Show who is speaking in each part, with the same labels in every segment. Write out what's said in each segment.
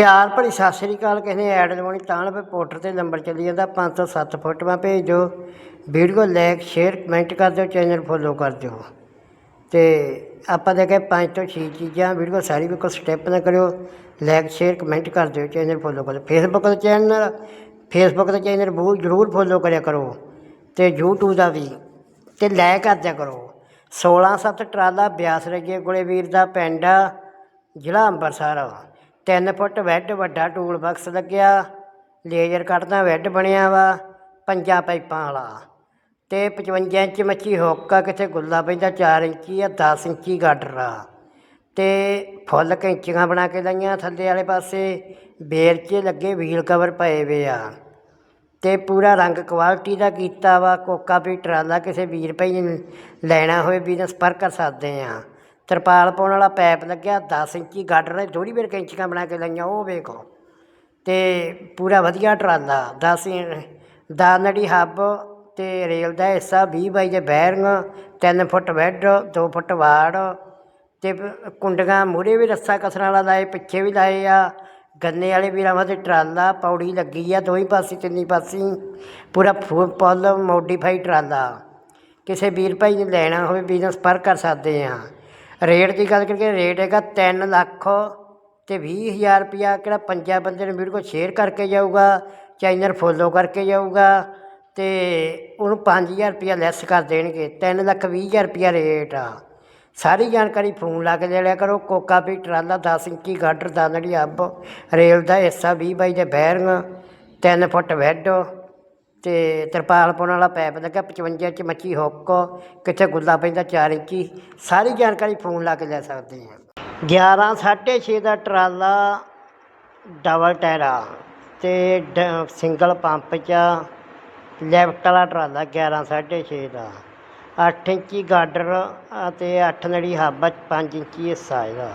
Speaker 1: ਪਿਆਰ ਭਰੀ ਸਤਿ ਸ੍ਰੀ ਅਕਾਲ, ਕਿਸੇ ਨੇ ਐਡ ਲਵਾਉਣੀ ਤਾਂ ਲਵੇ ਪੋਰਟਰ ਤੇ ਨੰਬਰ ਚੱਲੀ ਜਾਂਦਾ 507 ਫੋਟੋਆਂ ਭੇਜ। ਦਿਓ ਵੀਡੀਓ ਲਾਈਕ ਸ਼ੇਅਰ ਕਮੈਂਟ ਕਰ ਦਿਓ ਚੈਨਲ ਫੋਲੋ ਕਰ ਦਿਓ। ਤੇ ਆਪਾਂ ਦੇ ਕੇ ਪੰਜ ਤੋਂ ਛੇ ਚੀਜ਼ਾਂ ਵੀਡੀਓ ਸਾਰੀ ਵੀ ਕੋਈ ਸਟੈਪ ਨਾ ਕਰਿਓ। ਲਾਈਕ ਸ਼ੇਅਰ ਕਮੈਂਟ ਕਰ ਦਿਓ ਚੈਨਲ ਫੋਲੋ ਕਰੋ ਫੇਸਬੁੱਕ ਦਾ ਚੈਨਲ ਫੇਸਬੁੱਕ ਦਾ ਚੈਨਲ ਬਹੁਤ ਜ਼ਰੂਰ ਫੋਲੋ ਕਰਿਆ ਕਰੋ। ਤੇ YouTube ਦਾ ਵੀ, ਤੇ ਲਾਈਕ ਕਰਦਿਆ ਕਰੋ। 16 ਸੱਤ ਟਰਾਲਾ ਬਿਆਸ ਰਗੇ ਕੋਲੇ ਵੀਰ ਦਾ ਪਿੰਡ ਆ, ਜ਼ਿਲ੍ਹਾ ਅੰਮ੍ਰਿਤਸਰ ਤਿੰਨ ਫੁੱਟ ਵੈੱਡ ਵੱਡਾ ਟੂਲ ਬਾਕਸ ਲੱਗਿਆ। ਲੇਜ਼ਰ ਕੱਟ ਦਾ ਵੈੱਡ ਬਣਿਆ ਵਾ, ਪੰਜਾਂ ਪਾਈਪਾਂ ਵਾਲਾ। ਤੇ 55 ਇੰਚ ਮੱਛੀ ਹੁੱਕ ਆ ਕਿਤੇ ਗੁੱਲਾ ਪੈਂਦਾ 4 ਇੰਚੀ ਆ 10 ਇੰਚੀ ਗਾਡਰ ਆ। ਤੇ ਫੁੱਲ ਕੈਂਚੀਆਂ ਬਣਾ ਕੇ ਲਾਈਆਂ ਥੱਲੇ ਵਾਲੇ ਪਾਸੇ, ਬੇਰ 'ਚ ਲੱਗੇ ਵੀਲ ਕਵਰ ਪਏ ਵੇ ਆ। ਤੇ ਪੂਰਾ ਰੰਗ ਕੁਆਲਿਟੀ ਦਾ ਕੀਤਾ ਵਾ, ਕੋਕਾ ਵੀ ਟਰਾਲਾ ਕਿਸੇ ਵੀਰ ਭਾਈ ਲੈਣਾ ਹੋਵੇ ਵੀ ਸੰਪਰਕ ਕਰ ਸਕਦੇ ਆ। ਤਰਪਾਲ ਪਾਉਣ ਵਾਲਾ ਪੈਪ ਲੱਗਿਆ 10 ਇੰਚੀ ਗਾਡਰ ਨੇ ਥੋੜੀ ਵੇਰ ਕੈਂਚੀਆਂ ਬਣਾ ਕੇ ਲਾਈਆਂ, ਉਹ ਵੇਖੋ। ਤੇ ਪੂਰਾ ਵਧੀਆ ਟਰਾਲਾ 10 ਦਾਨੜੀ ਹੱਬ ਤੇ ਰੇਲ ਦਾ ਹਿੱਸਾ 20 ਬਾਈ ਦੇ ਬੈਰਿੰਗ 3 ਫੁੱਟ ਬੈੱਡ 2 ਫੁੱਟ ਵਾੜ ਤੇ ਪ- ਕੁੰਡੀਆਂ ਮੂਹਰੇ ਵੀ ਰੱਸਾ ਕਸਣ ਵਾਲਾ ਲਾਏ, ਪਿੱਛੇ ਵੀ ਲਾਏ ਆ। ਗੰਨੇ ਵਾਲੇ ਵੀਰਾਂ ਵਾਸਤੇ ਟਰਾਲਾ, ਪੌੜੀ ਲੱਗੀ ਆ ਦੋਈ ਪਾਸੇ, ਤਿੰਨੀ ਪਾਸੇ, ਪੂਰਾ ਫੁ- ਪੁੱਲ ਮੋਡੀਫਾਈ ਟਰਾਲਾ। ਕਿਸੇ ਵੀਰ ਭਾਈ ਨੇ ਲੈਣਾ ਹੋਵੇ ਬਿਜ਼ਨਸ ਪਰ ਕਰ ਸਕਦੇ ਆ। ਰੇਟ ਦੀ ਗੱਲ ਕਰੀਏ, ਰੇਟ ਹੈਗਾ 3 ਲੱਖ ਤੇ 20000 ਰੁਪਿਆ ਕਿਹੜਾ ਪੰਜਾਂ ਬੰਦੇ ਨੂੰ ਵੀਡੀਓ ਸ਼ੇਅਰ ਕਰਕੇ ਜਾਊਗਾ ਚੈਨਲ ਫੋਲੋ ਕਰਕੇ ਜਾਊਗਾ ਤੇ ਉਹਨੂੰ 5000 ਰੁਪਿਆ ਲੈਸ ਕਰ ਦੇਣਗੇ 3 ਲੱਖ 20000 ਰੁਪਿਆ ਰੇਟ ਆ। ਸਾਰੀ ਜਾਣਕਾਰੀ ਫੋਨ ਲਾ ਕੇ ਲੈ ਲਿਆ ਕਰੋ, ਕੋਕਾ ਵੀ ਟਰਾਲਾ 10 ਇੰਚੀ ਗਾਡਰ ਦਾਨੜੀ ਅੱਬ, ਰੇਲ ਦਾ ਹਿੱਸਾ 20 ਬਾਈ ਦੇ ਬੈਰਿੰਗ 3 ਫੁੱਟ ਬੈੱਡ ਅਤੇ ਤਰਪਾਲ ਪਾਉਣ ਵਾਲਾ ਪੈਪ ਲੱਗਾ 55 ਇੰਚ ਮੱਛੀ ਹੁੱਕ, ਕਿੱਥੇ ਗੁੱਲਾ ਪੈਂਦਾ ਚਾਰ ਇੰਚੀ, ਸਾਰੀ ਜਾਣਕਾਰੀ ਫੋਨ ਲਾ ਕੇ ਲੈ ਸਕਦੇ ਹਾਂ। ਗਿਆਰਾਂ, ਸਾਢੇ ਛੇ ਦਾ ਟਰਾਲਾ ਡਬਲ ਟਾਇਰਾ ਤੇ ਡ- ਸਿੰਗਲ ਪੰਪ 'ਚ ਲੈਫਟ ਵਾਲਾ ਟਰਾਲਾ 11 6.5 ਦਾ 8 ਇੰਚੀ ਗਾਡਰ ਅਤੇ 8 ਨੜੀ ਹੱਬ 5 ਇੰਚੀ ਹਿੱਸਾ ਇਹਦਾ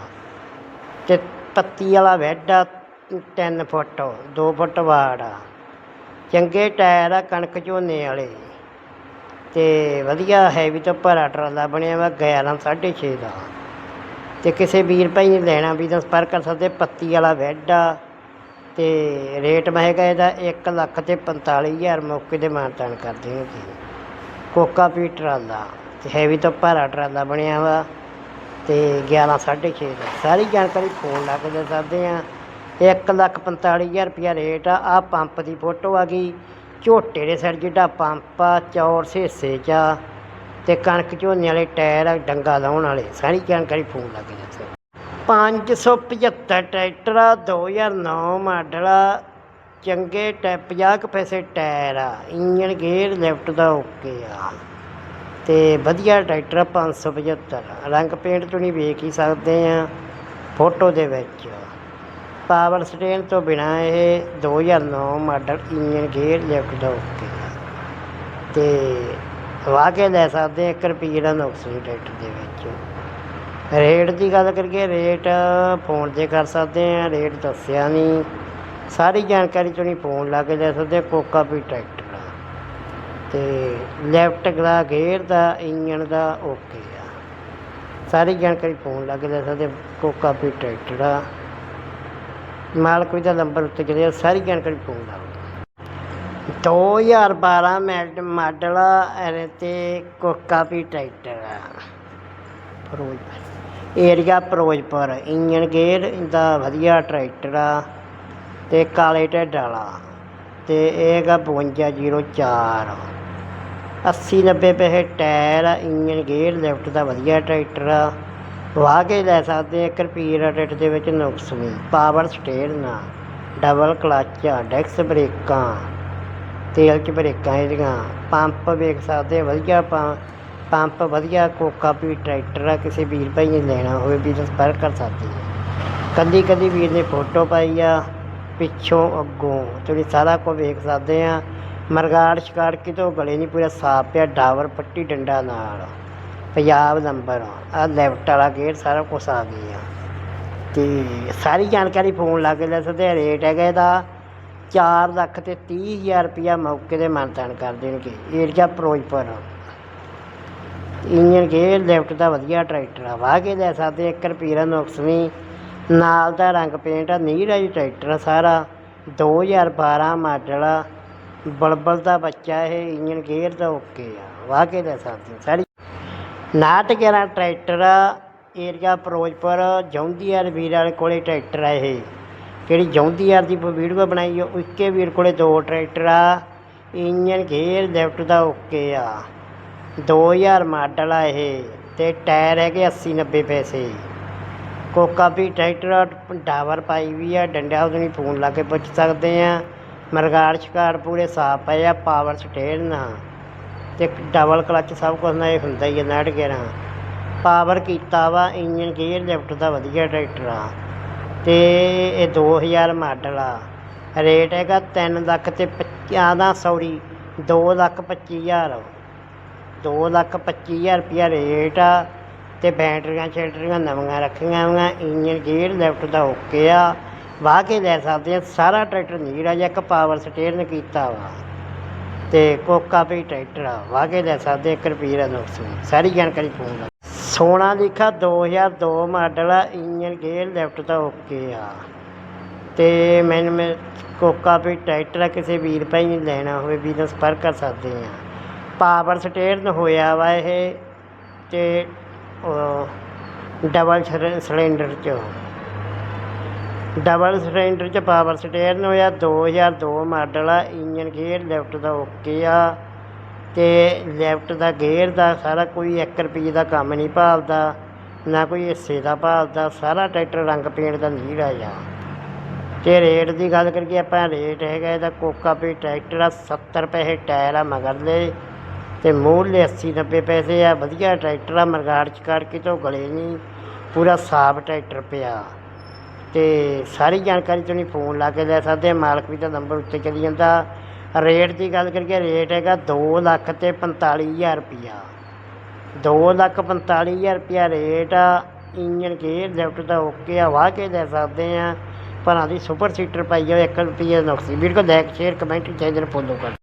Speaker 1: ਤੇ ਪੱਤੀ ਵਾਲਾ ਵੈੱਡ ਆ 3 ਫੁੱਟ 2 ਫੁੱਟ ਵਾੜ ਆ। ਚੰਗੇ ਟਾਇਰ ਆ, ਕਣਕ ਝੋਨੇ ਵਾਲੇ। ਤੇ ਵਧੀਆ ਹੈਵੀ ਤੋਂ ਭਰਾ ਟਰਾਲਾ ਬਣਿਆ ਵਾ 11 6.5 ਦਾ। ਤੇ ਕਿਸੇ ਵੀਰ ਭਾਈ ਨੇ ਲੈਣਾ ਵੀ ਤਾਂ ਸੰਪਰਕ ਕਰ ਸਕਦੇ, ਪੱਤੀ ਵਾਲਾ ਵੈੱਡ ਆ। ਤੇ ਰੇਟ ਮੈਂ ਹੈਗਾ ਇਹਦਾ 1 ਲੱਖ ਤੇ 45000 ਮੌਕੇ ਤੇ ਮਾਨਤਾਨ ਕਰ ਜੀ ਕੋਕਾ ਪੀ ਟਰਾਲਾ, ਤੇ ਹੈਵੀ ਤੋਂ ਭਾਰਾ ਟਰਾਲਾ ਬਣਿਆ ਵਾ। ਤੇ 11 6.5 ਦਾ। ਸਾਰੀ ਜਾਣਕਾਰੀ ਫੋਨ ਲਾ ਕੇ ਦੇ ਸਕਦੇ ਆ। ਇੱਕ ਲੱਖ ਪੰਤਾਲੀ ਹਜ਼ਾਰ ਰੁਪਇਆ ਰੇਟ ਆ ਆ ਪੰਪ ਦੀ ਫੋਟੋ ਆ ਗਈ। ਝੋਟੇ ਦੇ ਸਿਰ ਜਿਹੜਾ ਪੰਪ ਆ ਚੌਰ ਹਿੱਸੇ 'ਚ ਆ। ਤੇ ਕਣਕ ਝੋਨੇ ਵਾਲੇ ਟਾਇਰ ਆ, ਡੰਗਾ ਲਾਉਣ ਵਾਲੇ, ਸਾਰੀ ਜਾਣਕਾਰੀ ਫੋਨ ਲੱਗ ਕੇ ਦੇ ਸਕਦੇ 575 ਟਰੈਕਟਰ ਆ 2009 ਮਾਡਲ ਆ। ਚੰਗੇ ਟੈ 50 ਪੈਸੇ ਟਾਇਰ ਆ ਇੰਜਨ ਗੇਅਰ ਲੈਫਟ ਦਾ ਓਕੇ ਆ। ਤੇ ਵਧੀਆ ਟਰੈਕਟਰ ਆ 575 ਰੰਗ ਪੇਂਟ ਤੁਸੀਂ ਵੇਖ ਹੀ ਸਕਦੇ ਆ, ਫੋਟੋ ਦੇ ਵਿੱਚ। ਪਾਵਰ ਸਟੇਨ ਤੋਂ ਬਿਨਾਂ ਇਹ 2009 ਮਾਡਲ ਇੰਜਨ ਗੇਅਰ ਲੈਫਟ ਦਾ ਓਕੇ ਆ ਤੇ ਵਾਹ ਕੇ ਲੈ ਸਕਦੇ ਆ 1 ਰੁਪਈਏ ਦਾ ਨੁਕਸਾਨ ਟਰੈਕਟਰ ਦੇ ਵਿੱਚ। ਰੇਟ ਦੀ ਗੱਲ ਕਰੀਏ, ਰੇਟ ਫੋਨ 'ਤੇ ਕਰ ਸਕਦੇ ਆ ਰੇਟ ਦੱਸਿਆ ਨਹੀਂ। ਸਾਰੀ ਜਾਣਕਾਰੀ ਤੁਸੀਂ ਫੋਨ ਲਾ ਕੇ ਲੈ ਸਕਦੇ, ਕੋਕਾ ਵੀ ਟਰੈਕਟਰ ਆ ਤੇ ਲੈਫਟ ਗਲਾ ਗੇਅਰ ਦਾ, ਇੰਜਨ ਦਾ ਓਕੇ ਆ। ਸਾਰੀ ਜਾਣਕਾਰੀ ਫੋਨ ਲਾ ਕੇ ਲੈ ਸਕਦੇ, ਕੋਕਾ ਵੀ ਟਰੈਕਟਰ ਆ। ਮਾਲਕ ਵੀ ਦਾ ਨੰਬਰ ਉੱਤੇ ਜਿਹੜੇ ਸਾਰੀ ਜਾਣਕਾਰੀ ਫੋਨ ਲਾ ਲਓ। 2012 ਮੈਡ ਮਾਡਲ ਆ ਤੇ ਕੋਕਾ ਵੀ ਟਰੈਕਟਰ ਆ। Firozpur. Area Firozpur engine gear ਦਾ ਵਧੀਆ ਟਰੈਕਟਰ ਆ, ਤੇ ਕਾਲੇ ਢਿੱਡ ਵਾਲਾ, ਤੇ ਇਹ ਹੈਗਾ 5204 80 90 ਪੈਸੇ ਟਾਇਰ ਆ ਇੰਜਨ ਗੇਅਰ, ਲੈਫਟ ਦਾ ਵਧੀਆ ਟਰੈਕਟਰ ਆ। ਵਾਹ ਕੇ ਲੈ ਸਕਦੇ ਆ 1 ਰੁਪਈਏ ਦਾ ਰੇਟ ਦੇ ਵਿੱਚ ਨੁਕਸ ਵੀ। ਪਾਵਰ ਸਟੇਅਰਿੰਗ ਆ ਡਬਲ ਕਲੱਚ ਡੈਕਸ ਬ੍ਰੇਕਾਂ। ਤੇਲ 'ਚ ਬ੍ਰੇਕਾਂ ਇਹਦੀਆਂ। ਪੰਪ ਵੇਖ ਸਕਦੇ ਵਧੀਆ ਪੰਪ ਵਧੀਆ, ਕੋਕਾ ਵੀ ਟਰੈਕਟਰ ਆ। ਕਿਸੇ ਵੀਰ ਭਾਈ ਨੇ ਲੈਣਾ ਹੋਵੇ, ਵੀ ਸੰਪਰਕ ਕਰ ਸਕਦੇ ਆ। ਕੱਲੀ ਵੀਰ ਨੇ ਫੋਟੋ ਪਾਈ ਆ, ਪਿੱਛੋਂ ਅੱਗੋਂ। ਤੁਸੀਂ ਸਾਰਾ ਕੁਝ ਵੇਖ ਸਕਦੇ ਆ। ਮਰਗਾੜ ਸ਼ਿਕਾਰ ਕਿਤੋਂ ਗਲੇ ਨਹੀਂ ਪੂਰਾ ਸਾਫ਼ ਪਿਆ, ਡਾਵਰ ਪੱਟੀ ਡੰਡਾ ਨਾਲ। ਪੰਜਾਬ ਨੰਬਰ ਆ। ਲੈਫਟ ਵਾਲਾ ਗੇਅਰ ਸਾਰਾ ਕੁਝ ਆ ਗਿਆ ਤੇ ਸਾਰੀ ਜਾਣਕਾਰੀ ਫੋਨ ਲਾ ਕੇ ਲੈ ਸਕਦੇ ਆ। ਰੇਟ ਹੈਗਾ ਇਹਦਾ 4 ਲੱਖ ਤੇ 30000 ਰੁਪਇਆ ਮੌਕੇ ਤੇ ਮਾਨਤਾਨ ਕਰ ਦੇਣਗੇ। Area Firozpur. Engine gear, left ਦਾ ਵਧੀਆ ਟਰੈਕਟਰ ਆ। ਵਾਹ ਕੇ ਲੈ ਸਕਦੇ 1 ਰੁਪਈਏ ਦਾ ਨੁਕਸ ਨਹੀਂ। ਨਾਲ ਦਾ ਰੰਗ ਪੇਂਟ ਆ। ਨੀਹਰ ਹੈ ਜੀ ਟਰੈਕਟਰ ਆ ਸਾਰਾ। 2012 ਮਾਡਲ ਬਲਬਲ ਦਾ ਬੱਚਾ ਇਹ। ਇੰਜਨ ਗੇਅਰ ਦਾ ਓਕੇ ਆ। ਵਾਹ ਕੇ ਲੈ ਸਕਦੇ ਸਾਰੀ ਨਾਟ ਗਿਆਰਾਂ ਟਰੈਕਟਰ ਆ ਏਰੀਆ ਫਿਰੋਜ਼ਪੁਰ ਜੌਂਦੀਆਰ ਵੀਰ ਵਾਲੇ ਕੋਲੇ ਟਰੈਕਟਰ ਆ ਇਹ। ਕਿਹੜੀ ਜੌਂਦੀਆਰ ਦੀ ਵੀਡੀਓ ਬਣਾਈ ਆ ਇੱਕੇ ਵੀਰ ਕੋਲ ਦੋ ਟਰੈਕਟਰ ਆ। ਇੰਜਨ ਗੇਅਰ ਲੈਫਟ ਦਾ ਓਕੇ ਆ। 2000 ਮਾਡਲ ਆ ਇਹ ਤੇ ਟਾਇਰ ਹੈਗੇ 80 90 ਪੈਸੇ। ਕੋਕਾ ਵੀ ਟਰੈਕਟਰ ਡਾਵਰ ਪਾਈ ਵੀ ਆ, ਡੰਡਾ ਉਹਦੇ ਫੋਨ ਲਾ ਕੇ ਪੁੱਛ ਸਕਦੇ ਆ। ਮਰਗਾੜ ਸ਼ਿਕਾਰ ਪੂਰੇ ਸਾਫ਼ ਪਏ ਆ, ਪਾਵਰ ਸਟੇਰਨ ਆ ਅਤੇ ਡਬਲ ਕਲੱਚ ਸਭ ਕੁਝ ਨਾਲ ਇਹ ਹੁੰਦਾ ਹੀ ਆ, ਨਾਟ ਗਿਆਰਾਂ ਪਾਵਰ ਕੀਤਾ ਵਾ ਇੰਜਨ ਗੇਅਰ ਲਿਫਟ ਦਾ ਵਧੀਆ ਟਰੈਕਟਰ ਆ। ਅਤੇ ਇਹ ਦੋ ਹਜ਼ਾਰ ਮਾਡਲ ਆ। ਰੇਟ ਹੈਗਾ ਤਿੰਨ ਲੱਖ ਤੇ 50 ਦਾ ਸੌਰੀ ਦੋ ਲੱਖ ਪੱਚੀ ਹਜ਼ਾਰ। ਦੋ ਲੱਖ ਪੱਚੀ ਹਜ਼ਾਰ ਰੁਪਇਆ ਰੇਟ ਆ ਅਤੇ ਬੈਟਰੀਆਂ ਸ਼ੈਟਰੀਆਂ ਨਵੀਆਂ ਰੱਖੀਆਂ ਹੋਈਆਂ ਇੰਜਨ ਗੇਅਰ ਲੈਫਟ ਦਾ ਓਕੇ ਆ। ਵਾਹ ਕੇ ਲੈ ਸਕਦੇ ਆ, ਸਾਰਾ ਟਰੈਕਟਰ ਨੀਰਾ ਜਿਹਾ ਇੱਕ ਪਾਵਰ ਸਟੇਰਨ ਕੀਤਾ ਵਾ। ਤੇ ਕੋਕਾ ਵੀ ਟਰੈਕਟਰ ਆ। ਵਾਹ ਕੇ ਲੈ ਸਕਦੇ ਇੱਕ ਰੁਪਈਏ ਦਾ ਨੁਕਸ ਸਾਰੀ ਜਾਣਕਾਰੀ ਫੋਨ ਲਾ ਸੋਨਾ ਲਿਖਾ 2002 ਮਾਡਲ ਆ ਇੰਜਨ ਗੇਅਰ ਲੈਫਟ ਦਾ ਓਕੇ ਆ। ਤੇ ਮੈਨੂੰ ਮੈਂ ਕੋਕਾ ਵੀ ਟਰੈਕਟਰ ਆ, ਕਿਸੇ ਵੀਰ ਭਾਈ ਨੇ ਲੈਣਾ ਹੋਵੇ, ਵੀ ਨਾਲ ਸੰਪਰਕ ਕਰ ਸਕਦੇ ਆ। ਪਾਵਰ ਸਟੇਰਨ ਹੋਇਆ ਵਾ ਇਹ ਤੇ ਡਬਲ ਸਿਲੰਡਰ ਚ। ਡਬਲ ਸਿਲੰਡਰ ਚ ਪਾਵਰ ਸਟੇਰਨ ਹੋਇਆ 2002 ਮਾਡਲ ਆ, ਇੰਜਨ ਗੇਅਰ ਲੈਫਟ ਦਾ ਓਕੇ ਆ ਅਤੇ ਲੈਫਟ ਦਾ ਗੇਅਰ ਦਾ ਸਾਰਾ ਕੋਈ ਇੱਕ ਰੁਪਈਏ ਦਾ ਕੰਮ ਨਹੀਂ ਭਾਲਦਾ, ਨਾ ਕੋਈ ਹਿੱਸੇ ਦਾ ਭਾਲਦਾ, ਸਾਰਾ ਟਰੈਕਟਰ ਰੰਗ ਪੇਂਟ ਦਾ ਨੀੜਾ ਰਾਜਾ ਤੇ ਰੇਟ ਦੀ ਗੱਲ ਕਰੀਏ ਆਪਾਂ, ਰੇਟ ਹੈਗਾ ਇਹਦਾ ਕੋਕਾ ਪੇ ਟਰੈਕਟਰ ਆ 70 ਪੈਸੇ ਟਾਇਰ ਆ ਮਗਰਲੇ ਤੇ ਮੂਹਰਲੇ 80 90 ਪੈਸੇ ਆ, ਵਧੀਆ ਟਰੈਕਟਰ ਆ, ਮਰਗਾੜ ਚ ਕੱਢ ਕੇ ਤੋਂ ਗਲੇ ਨਹੀਂ, ਪੂਰਾ ਸਾਫ਼ ਟਰੈਕਟਰ ਪਿਆ। ਅਤੇ ਸਾਰੀ ਜਾਣਕਾਰੀ ਤੁਸੀਂ ਫੋਨ ਲਾ ਕੇ ਲੈ ਸਕਦੇ ਮਾਲਕ ਵੀ ਦਾ ਨੰਬਰ ਉੱਤੇ ਚਲੀ ਜਾਂਦਾ। ਰੇਟ ਦੀ ਗੱਲ ਕਰੀਏ, ਰੇਟ ਹੈਗਾ ਦੋ ਲੱਖ ਅਤੇ ਪੰਤਾਲੀ ਹਜ਼ਾਰ ਰੁਪਈਆ ਦੋ ਲੱਖ ਪੰਤਾਲੀ ਹਜ਼ਾਰ ਰੁਪਈਆ ਰੇਟ ਆ। ਇੰਜਨ ਗੇਅਰ ਲੈਫਟ ਦਾ ਓਕੇ ਆ, ਵਾਹ ਕੇ ਲੈ ਸਕਦੇ ਆ। ਭਰਾਂ ਦੀ ਸੁਪਰ ਸੀਟਰ ਪਾਈ ਆ 1 ਰੁਪਈਆ ਨੁਕਸੀ। ਵੀਰ ਕੋ like share comment channel follow ਕਰ।